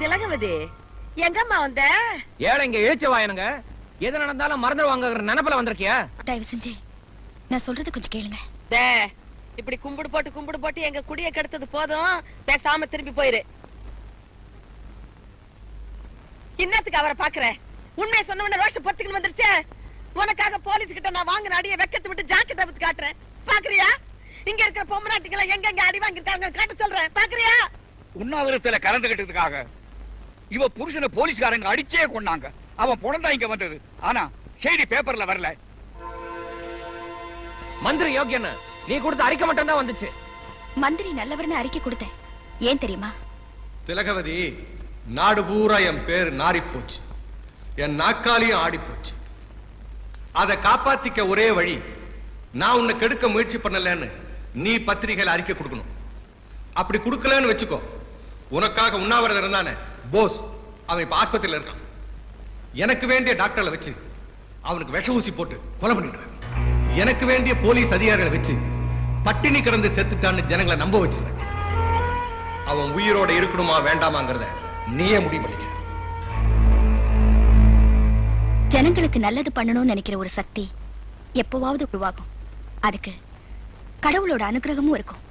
திலகவதி எங்கம்மா வந்த? ஏழை இங்க இழுச்ச வாயனுங்க? எது நடந்தாலும் மறந்துடுவாங்கங்கிற நினைப்புல வந்திருக்கியா? தயவு செஞ்சு நான் சொல்றது கொஞ்சம் கேளுங்க. டே இப்படி கும்பிடு போட்டு கும்பிடு போட்டு எங்க குடிய கெடுத்தது போதும். பேசாம திரும்பி போயிரு. இன்னத்துக்கு அவரை பாக்குற? உண்மையை சொன்ன உடனே ரோஷம் பொத்துக்கின்னு வந்துருச்சே. உனக்காக போலீஸ் கிட்ட நான் வாங்கின அடிய வெக்கத்து விட்டு ஜாக்கெட் விட்டு காட்டுறேன். பாக்குறியா? இங்க இருக்கிற பொம்மநாட்டுகளை எங்க எங்க அடி வாங்கிருக்காங்க காட்ட சொல்றேன். பாக்குறியா? உண்ணாவிரத்துல கலந்துகிட்டதுக்காக. இவ புருஷனை போலீஸ்காரங்க அடிச்சே கொண்டாங்க அவன் புடந்தா இங்க வந்தது. ஆனா செய்தி பேப்பர்ல வரல. மந்திரி யோக்கியன்னு நீ கொடுத்த அறிக்கை மட்டும் தான் வந்துச்சு. மந்திரி நல்லவர்னு அறிக்கை கொடுத்தேன். ஏன் தெரியுமா? திலகவதி நாடு பூரா என் பேர் நாரி போச்சு என் நாக்காலியும் ஆடி போச்சு அதை காப்பாத்திக்க ஒரே வழி நான் உன்னை கெடுக்க முயற்சி பண்ணலன்னு நீ பத்திரிகையில அறிக்கை கொடுக்கணும். அப்படி கொடுக்கலன்னு வச்சுக்கோ. உனக்காக உண்ணாவிரதம் இருந்தானே. போஸ் அவன் இப்ப ஆஸ்பத்திரியில இருக்கான். எனக்கு வேண்டிய டாக்டர்ல வச்சு அவனுக்கு விஷ ஊசி போட்டு கொலை பண்ணிடுவேன். எனக்கு வேண்டிய போலீஸ் அதிகாரிகளை வச்சு பட்டினி கிடந்து செத்துட்டான்னு ஜனங்களை நம்ப வச்சிருவேன். அவன் உயிரோட இருக்கணுமா வேண்டாமாங்கிறத நீயே முடிவு பண்ணிக்க. ஜனங்களுக்கு நல்லது பண்ணணும்னு நினைக்கிற ஒரு சக்தி எப்பவாவது உருவாகும். அதுக்கு கடவுளோட அனுகிரகமும் இருக்கும்.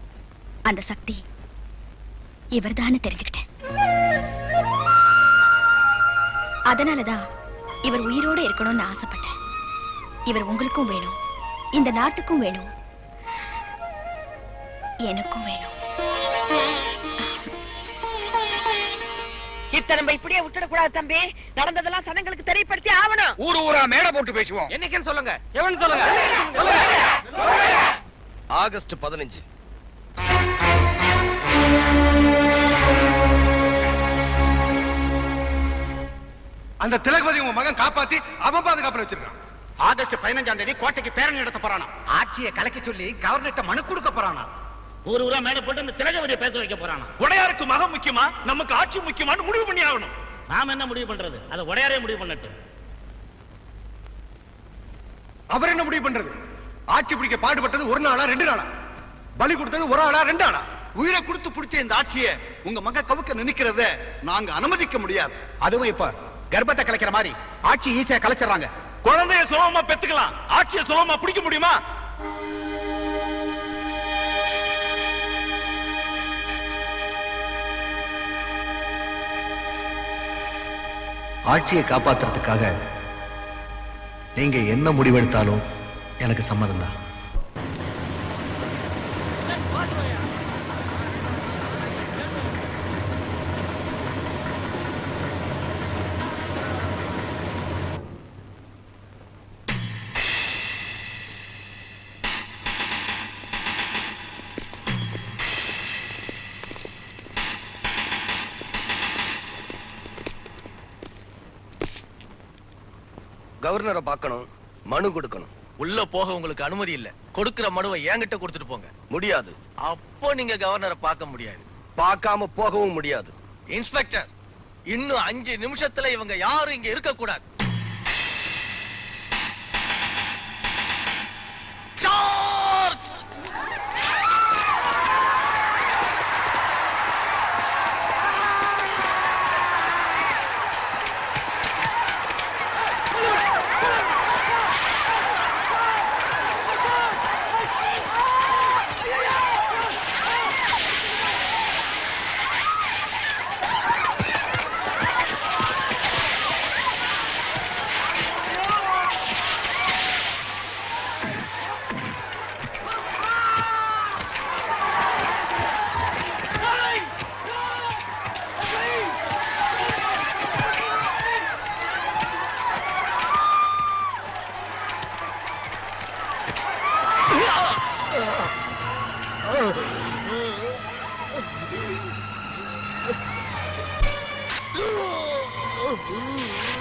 அந்த சக்தி இவர்தான் தெரிஞ்சுக்கிட்டேன். அதனாலதான் இவர் உயிரோட இருக்கணும்னு ஆசைப்பட்டேன். இவர் உங்களுக்கும் வேணும். இந்த நாட்டுக்கும் வேணும். எனக்கும் வேணும். இத்தனை நம்ம இப்படியே விட்டுட கூடாது தம்பி. நடந்ததெல்லாம் சனங்களுக்கு தெரியப்படுத்தி ஆகணும். ஊரு ஊரா மேடை போட்டு பேசுவோம். என்னைக்குன்னு சொல்லுங்க. எவன் சொல்லுங்க. சொல்லுங்க. ஆகஸ்ட் பதினஞ்சு. அந்த திலகவதி உன் மகன் காப்பாத்தி அவன் பாதுகாப்புல வச்சிருக்கான். ஆகஸ்ட் பதினஞ்சாம் தேதி கோட்டைக்கு பேரணி நடத்த போறானா ஆட்சியை கலைக்க சொல்லி கவர்னர்ட்ட மனு கொடுக்க போறானா ஊர் ஊரா மேடை போட்டு அந்த திலகவதியை பேச வைக்க போறானா உடையாருக்கு மகம் முக்கியமா? நமக்கு ஆட்சி முக்கியமான்னு முடிவு பண்ணி ஆகணும் நாம என்ன முடிவு பண்றது? அதை உடையாரே முடிவு பண்ணட்டும். அவர் என்ன முடிவு பண்றது? ஆட்சி பிடிக்க பாடுபட்டது ஒரு நாளா ரெண்டு நாளா? பலி கொடுத்தது ஒரு ஆளா ரெண்டு ஆளா? உயிரை கொடுத்து பிடிச்ச இந்த ஆட்சியை உங்க மக கவுக்க நினைக்கிறத நாங்க அனுமதிக்க முடியாது. அதுவும் இப்ப கர்ப்பத்தை கலைக்கிற மாதிரி. ஆட்சி ஈஸியா கலைச்சிடறாங்க. குழந்தைய சுலபமா பெத்துக்கலாம். ஆட்சியை சுலபமா பிடிக்க முடியுமா? ஆட்சியை காப்பாத்துறதுக்காக நீங்க என்ன முடிவெடுத்தாலும் எனக்கு சம்மதம் தான் கவர்னரை பார்க்கணும் மனு கொடுக்கணும். உள்ள போக உங்களுக்கு அனுமதி இல்ல. கொடுக்கிற மனுவை என்கிட்ட கொடுத்துட்டு போங்க. முடியாது. அப்போ நீங்க கவர்னரை பார்க்க முடியாது. பார்க்காம போகவும் முடியாது. இன்ஸ்பெக்டர் இன்னும் அஞ்சு நிமிஷத்துல இவங்க யாரும் இங்க இருக்க கூடாது blue.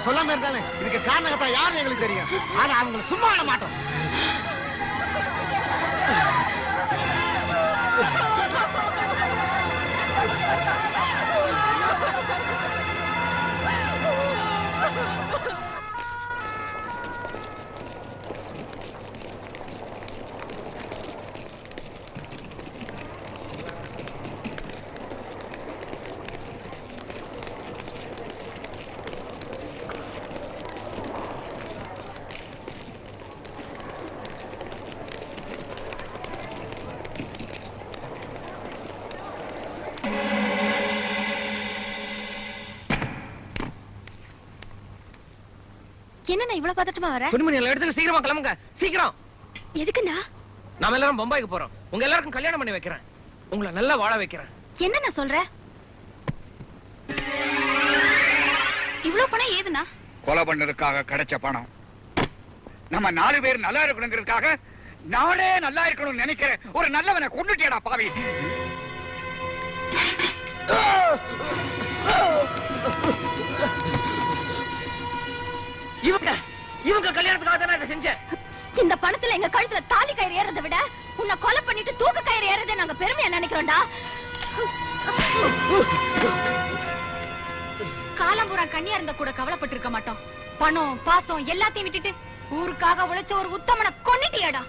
நீங்க சொல்லாம இருந்தாலே இதுக்கு காரணகத்தா யாரும் எங்களுக்கு தெரியும். ஆனா அவங்களை சும்மா விட மாட்டோம். என்னண்ணா இவ்வளவு பதட்டமா வர? துணிமணி எல்லாம் எடுத்து சீக்கிரமா கிளம்புங்க. சீக்கிரம். எதுக்குண்ணா? நாம எல்லாரும் பம்பாய்க்கு போறோம். உங்க எல்லாருக்கும் கல்யாணம் பண்ணி வைக்கிறேன். உங்களை நல்லா வாழ வைக்கிறேன். என்னண்ணா சொல்ற? இவ்வளவு பணம் ஏதுண்ணா? கொலை பண்ணதுக்காக கிடைச்ச பணம். நம்ம நாலு பேர் நல்லா இருக்கணுங்கிறதுக்காக நானே நல்லா இருக்கணும்னு நினைக்கிறேன். ஒரு நல்லவனை கொண்டுட்டியடா பாவி. இவங்க இவங்க கல்யாணத்துக்காக தான் இதை செஞ்சேன் இந்த பணத்துல எங்க கழுத்துல தாலி கயிறு ஏறதை விட உன்னை கொலை பண்ணிட்டு தூக்க கயிறு ஏறதை நாங்க பெருமையா நினைக்கிறோம்டா. காலம்புறா கண்ணியா இருந்த கூட கவலைப்பட்டிருக்க மாட்டோம். பணம் பாசம் எல்லாத்தையும் விட்டுட்டு ஊருக்காக உழைச்ச ஒரு உத்தமனை கொன்னிட்டியாடா.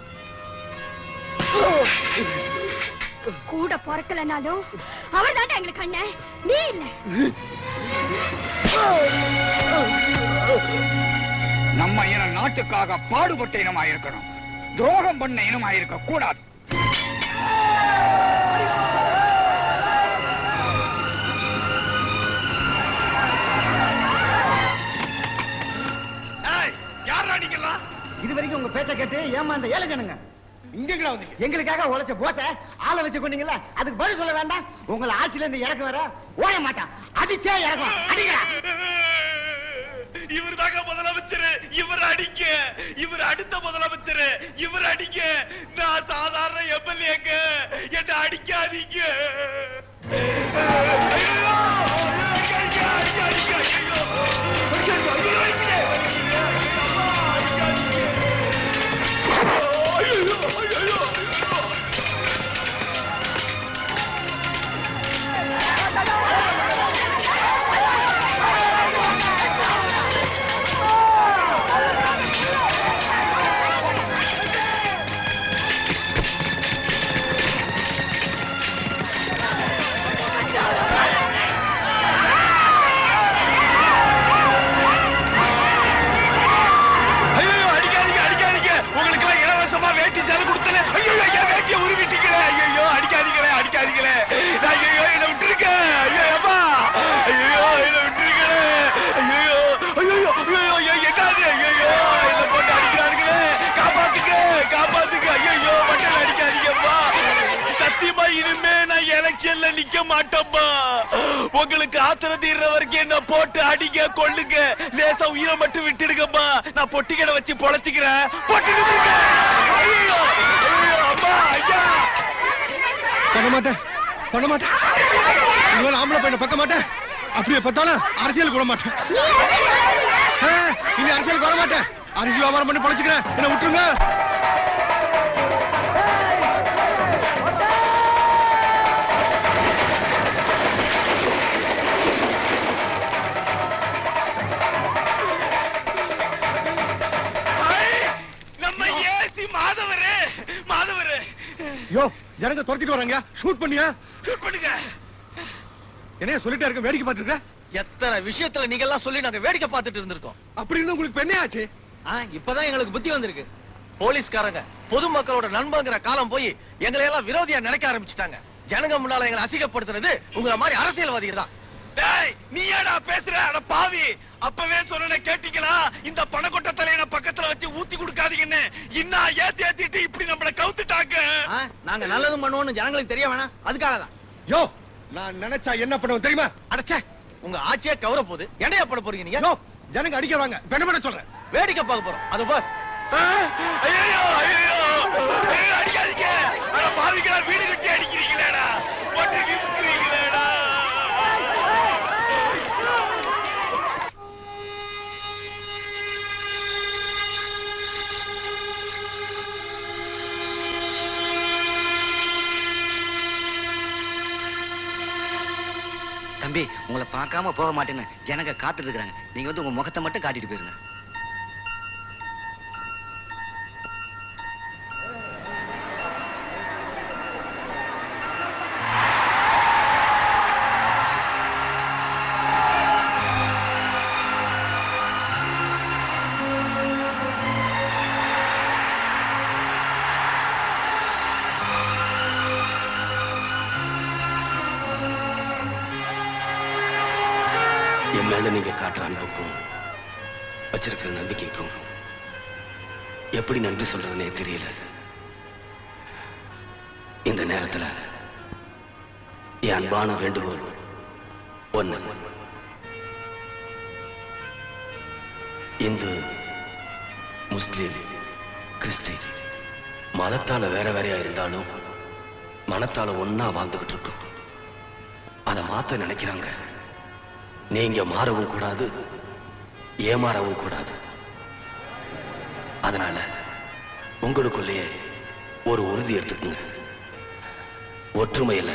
கூட பிறக்கலனாலும் அவர் தாண்டா எங்களுக்கு அண்ணன். நீ இல்ல. நம்ம இனம் நாட்டுக்காக பாடுபட்ட இனமா இருக்கணும் துரோகம் பண்ண இனமா இருக்க கூடாது இது வரைக்கும் உங்க பேச்ச கேட்டு ஏமாந்த ஏழை ஜனங்க. இங்க வந்து எங்களுக்காக உழைச்ச போச ஆளை வச்சு கொண்டீங்களா அதுக்கு பதில் சொல்ல வேண்டாம். உங்களை ஆட்சியில இருந்து இறக்க வர ஓய மாட்டான் அடிச்சே இறக்கும் அடிக்கிறா இவர் தாங்க முதலமைச்சர். இவர் அடிக்க இவர் அடுத்த முதலமைச்சர். இவர் அடிக்க நான் சாதாரண எம்எல்ஏங்க. என்ன அடிக்காதீங்க. உங்களுக்கு ஆத்திரம் தீர்ற வரைக்கும் என்ன போட்டு அடிங்க கொள்ளுங்க லேசா உயிரை மட்டும் விட்டுடுங்கம்மா. நான் பொட்டி கடை வச்சு பொழைச்சிக்கிறேன். பண்ண மாட்டேன். பண்ண மாட்டேன். இவன் ஆம்பளை பையனை பக்க மாட்டேன். அப்படியே பார்த்தாலும் அரசியலுக்கு விட மாட்டேன். இனி அரசியலுக்கு வர மாட்டேன். அரிசி வியாபாரம் பண்ணி பொழைச்சுக்கிறேன். என்ன விட்டுருங்க. யோ ஜனங்க துரத்திட்டு வராங்க. ஷூட் பண்ணியா? ஷூட் பண்ணுங்க. என்ன சொல்லிட்டே இருக்க வேடிக்கை பார்த்துருக்க? எத்தனை விஷயத்துல நீங்க எல்லாம் சொல்லி நாங்க வேடிக்கை பார்த்துட்டு இருந்திருக்கோம். அப்படின்னு உங்களுக்கு என்ன ஆச்சு. இப்பதான் எங்களுக்கு புத்தி வந்திருக்கு. போலீஸ்காரங்க பொதுமக்களோட நண்பங்கிற காலம் போய் எங்களை எல்லாம் விரோதியா நினைக்க ஆரம்பிச்சுட்டாங்க. ஜனங்க முன்னால எங்களை அசிங்கப்படுத்துறது உங்களை மாதிரி அரசியல்வாதிகள் தான். டேய் நீ ஏடா பேசுற? அட பாவி. அப்பவே சொன்ன கேட்டீங்களா? இந்த பணக்கொட்ட தலையனை பக்கத்துல வச்சு ஊத்தி கொடுக்காதீங்கன்னு. இன்னும் ஏத்தி ஏத்திட்டு நாங்க நல்லதும் பண்ணுவோம்னு ஜனங்களுக்கு தெரிய வேணாம். அதுக்காக தான் யோ நான் நினைச்சா என்ன பண்ணுவேன் தெரியுமா? அடச்சே உங்க ஆட்சியே கவர போகுது. என்னையா பண்ண போறீங்க நீங்க? யோ ஜனங்க இப்ப என்ன பண்ண சொல்றேன். வேடிக்கை பார்க்க போறோம். அது பார். ஐயோ ஐயோ அடிக்காதீங்க. வீடு கட்டி அடிக்கிறீங்களேடா. தம்பி உங்களை பார்க்காம போக மாட்டேன்னு ஜனங்க காத்துட்டு இருக்காங்க நீங்க வந்து உங்க முகத்தை மட்டும் காட்டிட்டு போயிருங்க. நீங்க அன்புக்கும் வச்சிருக்கிற நம்பிக்கைக்கும் எப்படி நன்றி சொல்றதுன்னே தெரியல. இந்த நேரத்துல என் அன்பான வேண்டுகோள் ஒண்ணு. இந்து முஸ்லீம் கிறிஸ்டின் மதத்தால வேற வேறையா இருந்தாலும் மனத்தால ஒன்னா வாழ்ந்துகிட்டு இருக்கோம். அதை மாத்த நினைக்கிறாங்க. நீங்க மாறவும் கூடாது ஏமாறவும் கூடாது. அதனால உங்களுக்குள்ளேயே ஒரு உறுதி எடுத்துக்கோங்க. ஒற்றுமையில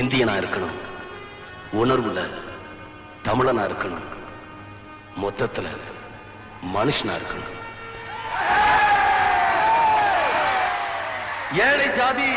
இந்தியனா இருக்கணும் உணர்வுல தமிழனா இருக்கணும் மொத்தத்துல மனுஷனா இருக்கணும். ஏழை ஜாதி!